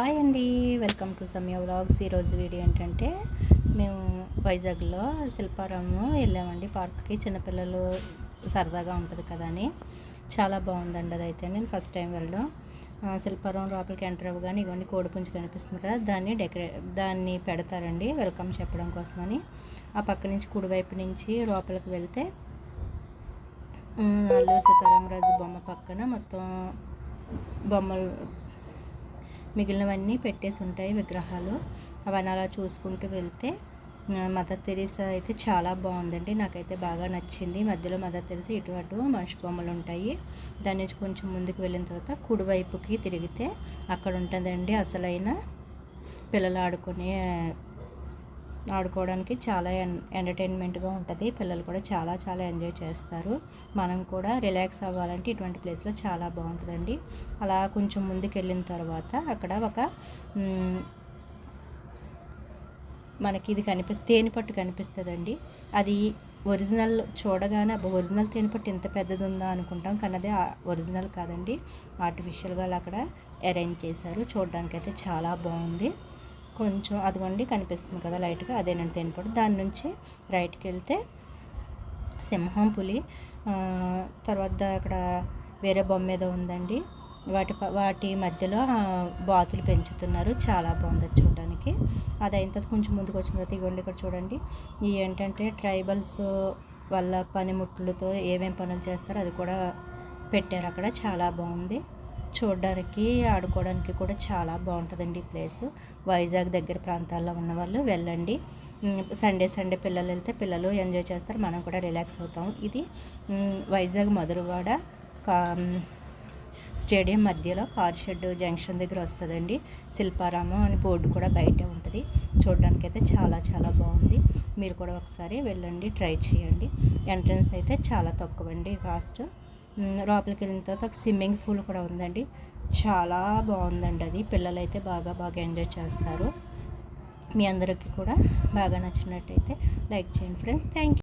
Hi అండి welcome to Samaya vlogs. ఈరోజు video ఏంటంటే మేము వైజాగ్లో శిల్పారాము వెళ్ళామండి. పార్క్కి చిన్నపిల్లలు సరదాగా ఉంటుంది కదా అని. చాలా బాగుందండి అదైతే. నేను ఫస్ట్ టైం వెళ్ళడం. శిల్పారం లోపలికి ఎంటర్ అవ్వగానే ఇవన్నీ కోడిపుంజు కనిపిస్తుంది కదా దాన్ని డెకరే దాన్ని పెడతారండి వెల్కమ్ చెప్పడం కోసమని. ఆ పక్క నుంచి కుడివైపు నుంచి లోపలికి వెళ్తే అల్లూరు సీతారామరాజు బొమ్మ పక్కన మొత్తం బొమ్మలు మిగిలినవన్నీ పెట్టేసి ఉంటాయి విగ్రహాలు. అవన్నీ అలా చూసుకుంటూ వెళ్తే మదర్ తెరీసా అయితే చాలా బాగుందండి. నాకైతే బాగా నచ్చింది. మధ్యలో మదర్ తెరీసా ఇటు అటు మనిషి బొమ్మలు ఉంటాయి. దాని నుంచి కొంచెం ముందుకు వెళ్ళిన తర్వాత కుడివైపుకి తిరిగితే అక్కడ ఉంటుందండి అసలైన పిల్లలు ఆడుకునే ఆడుకోవడానికి చాలా ఎన్ ఎంటర్టైన్మెంట్గా ఉంటుంది. పిల్లలు కూడా చాలా చాలా ఎంజాయ్ చేస్తారు. మనం కూడా రిలాక్స్ అవ్వాలంటే ఇటువంటి ప్లేస్లో చాలా బాగుంటుందండి. అలా కొంచెం ముందుకు వెళ్ళిన తర్వాత అక్కడ ఒక మనకి ఇది కనిపిస్తే తేనెపట్టు కనిపిస్తుందండి. అది ఒరిజినల్ చూడగానే అబ్బా ఒరిజినల్ తేనెపట్టు ఇంత పెద్దది ఉందా అనుకుంటాం. కానీ అది ఒరిజినల్ కాదండి. ఆర్టిఫిషియల్గా అక్కడ అరేంజ్ చేశారు. చూడడానికి అయితే చాలా బాగుంది. కొంచెం అదిగోండి కనిపిస్తుంది కదా లైట్గా అదేనండి తేనెపట్టు దాని నుంచి రైట్కి వెళ్తే సింహం పులి తర్వాత అక్కడ వేరే బొమ్మ ఏదో ఉందండి. వాటి వాటి మధ్యలో బాతులు పెంచుతున్నారు. చాలా బాగుంది అది చూడడానికి. అది అయిన తర్వాత కొంచెం ముందుకు వచ్చిన తర్వాత ఇవ్వండి ఇక్కడ చూడండి. ఈ ఏంటంటే ట్రైబల్స్ వాళ్ళ పనిముట్లతో ఏమేమి పనులు చేస్తారో అది కూడా పెట్టారు అక్కడ. చాలా బాగుంది. చూడడానికి ఆడుకోవడానికి కూడా చాలా బాగుంటుందండి ఈ ప్లేస్. వైజాగ్ దగ్గర ప్రాంతాల్లో ఉన్న వాళ్ళు వెళ్ళండి. సండే సండే పిల్లలు వెళ్తే పిల్లలు ఎంజాయ్ చేస్తారు. మనం కూడా రిలాక్స్ అవుతాం. ఇది వైజాగ్ మధురవాడ కా స్టేడియం మధ్యలో కార్ షెడ్ జంక్షన్ దగ్గర వస్తుందండి. శిల్పారామం అని బోర్డు కూడా బయటే ఉంటుంది. చూడడానికి అయితే చాలా చాలా బాగుంది. మీరు కూడా ఒకసారి వెళ్ళండి ట్రై చేయండి. ఎంట్రన్స్ అయితే చాలా తక్కువ అండి కాస్ట్. లోపలికి వెళ్ళిన తర్వాత ఒక స్విమ్మింగ్ పూల్ కూడా ఉందండి. చాలా బాగుందండి అది. పిల్లలు అయితే బాగా బాగా ఎంజాయ్ చేస్తారు. మీ అందరికీ కూడా బాగా నచ్చినట్టయితే లైక్ చేయండి ఫ్రెండ్స్. Thank you